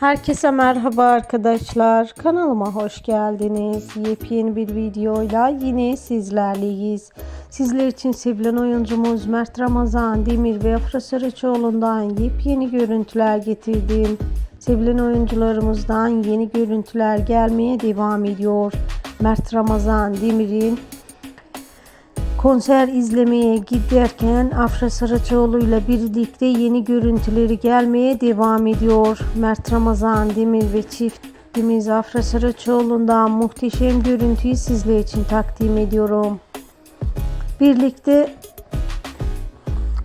Herkese merhaba arkadaşlar. Kanalıma hoş geldiniz. Yepyeni bir videoyla yine sizlerleyiz. Sizler için sevilen oyuncumuz Mert Ramazan Demir ve Afra Saraçoğlu'ndan yepyeni görüntüler getirdim. Sevilen oyuncularımızdan yeni görüntüler gelmeye devam ediyor. Mert Ramazan Demir'in Konser izlemeye giderken Afra Saraçoğlu ile birlikte yeni görüntüleri gelmeye devam ediyor. Mert Ramazan Demir ve çiftimiz Afra Saraçoğlu'ndan muhteşem görüntüyü sizler için takdim ediyorum. Birlikte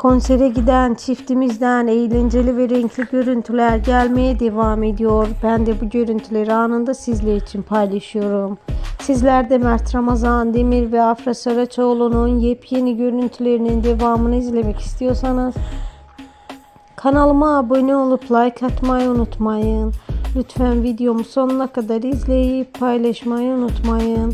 konsere giden çiftimizden eğlenceli ve renkli görüntüler gelmeye devam ediyor. Ben de bu görüntüleri anında sizler için paylaşıyorum. Sizler de Mert Ramazan Demir ve Afra Saraçoğlu'nun yepyeni görüntülerinin devamını izlemek istiyorsanız kanalıma abone olup like atmayı unutmayın. Lütfen videomu sonuna kadar izleyip paylaşmayı unutmayın.